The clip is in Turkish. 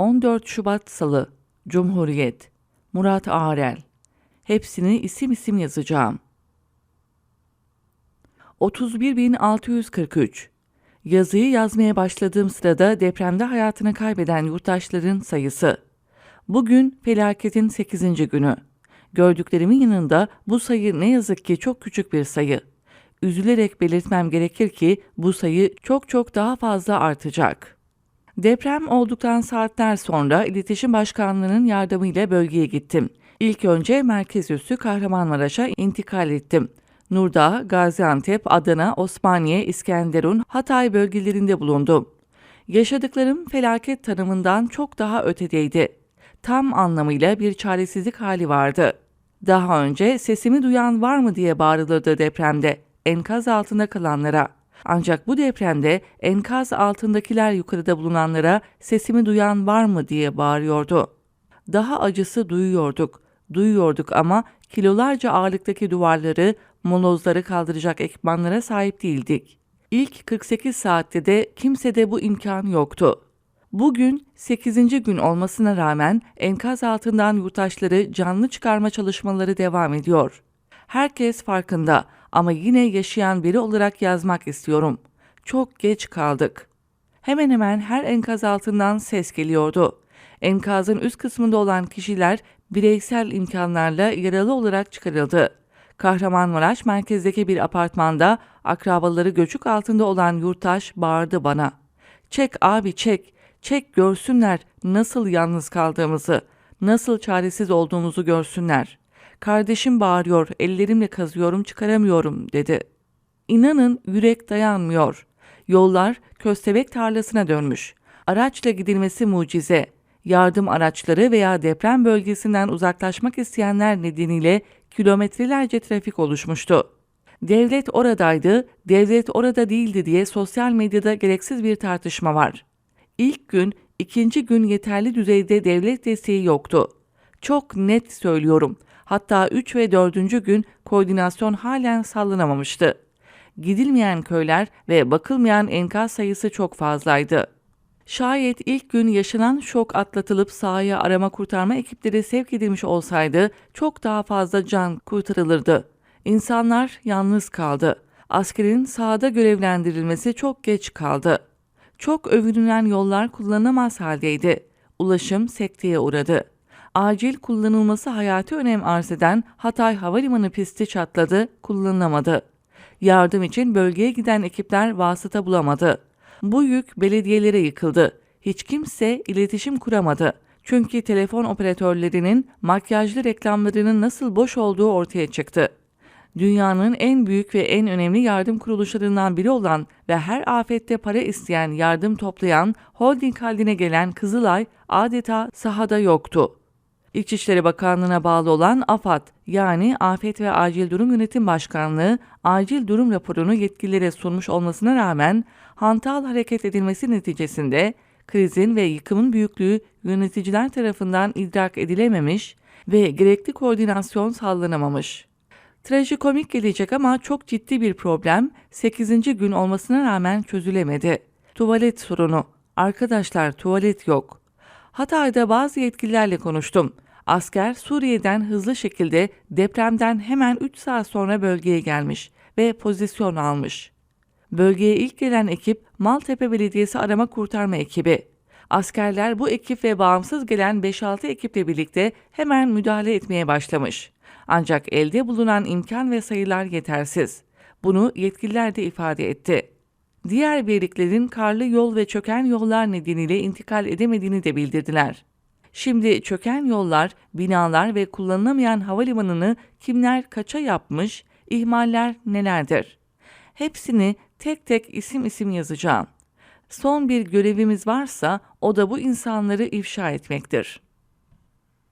14 Şubat Salı, Cumhuriyet, Murat Arel. Hepsini isim isim yazacağım. 31643 Yazıyı yazmaya başladığım sırada depremde hayatını kaybeden yurttaşların sayısı. Bugün felaketin 8. günü. Gördüklerimin yanında bu sayı ne yazık ki çok küçük bir sayı. Üzülerek belirtmem gerekir ki bu sayı çok çok daha fazla artacak. Deprem olduktan saatler sonra İletişim Başkanlığı'nın yardımıyla bölgeye gittim. İlk önce merkez üssü Kahramanmaraş'a intikal ettim. Nurdağ, Gaziantep, Adana, Osmaniye, İskenderun, Hatay bölgelerinde bulundum. Yaşadıklarım felaket tanımından çok daha ötedeydi. Tam anlamıyla bir çaresizlik hali vardı. Daha önce sesimi duyan var mı diye bağırılırdı depremde, enkaz altında kalanlara. Ancak bu depremde enkaz altındakiler yukarıda bulunanlara sesimi duyan var mı diye bağırıyordu. Daha acısı duyuyorduk. Duyuyorduk ama kilolarca ağırlıktaki duvarları, molozları kaldıracak ekipmanlara sahip değildik. İlk 48 saatte de kimsede bu imkan yoktu. Bugün 8. gün olmasına rağmen enkaz altından yurttaşları canlı çıkarma çalışmaları devam ediyor. Herkes farkında ama yine yaşayan biri olarak yazmak istiyorum. Çok geç kaldık. Hemen hemen her enkaz altından ses geliyordu. Enkazın üst kısmında olan kişiler bireysel imkanlarla yaralı olarak çıkarıldı. Kahramanmaraş merkezdeki bir apartmanda akrabaları göçük altında olan yurttaş bağırdı bana. Çek abi çek, çek görsünler nasıl yalnız kaldığımızı, nasıl çaresiz olduğumuzu görsünler. Kardeşim bağırıyor, ellerimle kazıyorum çıkaramıyorum dedi. İnanın yürek dayanmıyor. Yollar köstebek tarlasına dönmüş. Araçla gidilmesi mucize. Yardım araçları veya deprem bölgesinden uzaklaşmak isteyenler nedeniyle kilometrelerce trafik oluşmuştu. Devlet oradaydı, devlet orada değildi diye sosyal medyada gereksiz bir tartışma var. İlk gün, ikinci gün yeterli düzeyde devlet desteği yoktu. Çok net söylüyorum. Hatta 3 ve 4. gün koordinasyon halen sallanamamıştı. Gidilmeyen köyler ve bakılmayan enkaz sayısı çok fazlaydı. Şayet ilk gün yaşanan şok atlatılıp sahaya arama kurtarma ekipleri sevk edilmiş olsaydı çok daha fazla can kurtarılırdı. İnsanlar yalnız kaldı. Askerin sahada görevlendirilmesi çok geç kaldı. Çok övünülen yollar kullanılamaz haldeydi. Ulaşım sekteye uğradı. Acil kullanılması hayati önem arz eden Hatay Havalimanı pisti çatladı, kullanılamadı. Yardım için bölgeye giden ekipler vasıta bulamadı. Bu yük belediyelere yıkıldı. Hiç kimse iletişim kuramadı. Çünkü telefon operatörlerinin makyajlı reklamlarının nasıl boş olduğu ortaya çıktı. Dünyanın en büyük ve en önemli yardım kuruluşlarından biri olan ve her afette para isteyen, yardım toplayan, holding haline gelen Kızılay adeta sahada yoktu. İçişleri Bakanlığı'na bağlı olan AFAD yani Afet ve Acil Durum Yönetim Başkanlığı acil durum raporunu yetkililere sunmuş olmasına rağmen hantal hareket edilmesi neticesinde krizin ve yıkımın büyüklüğü yöneticiler tarafından idrak edilememiş ve gerekli koordinasyon sağlanamamış. Trajikomik gelecek ama çok ciddi bir problem 8. gün olmasına rağmen çözülemedi. Tuvalet sorunu. Arkadaşlar tuvalet yok. Hatay'da bazı yetkililerle konuştum. Asker Suriye'den hızlı şekilde depremden hemen 3 saat sonra bölgeye gelmiş ve pozisyon almış. Bölgeye ilk gelen ekip Maltepe Belediyesi arama kurtarma ekibi. Askerler bu ekip ve bağımsız gelen 5-6 ekiple birlikte hemen müdahale etmeye başlamış. Ancak elde bulunan imkan ve sayılar yetersiz. Bunu yetkililer de ifade etti. Diğer birliklerin karlı yol ve çöken yollar nedeniyle intikal edemediğini de bildirdiler. Şimdi çöken yollar, binalar ve kullanılamayan havalimanını kimler kaça yapmış, ihmaller nelerdir? Hepsini tek tek isim isim yazacağım. Son bir görevimiz varsa o da bu insanları ifşa etmektir.''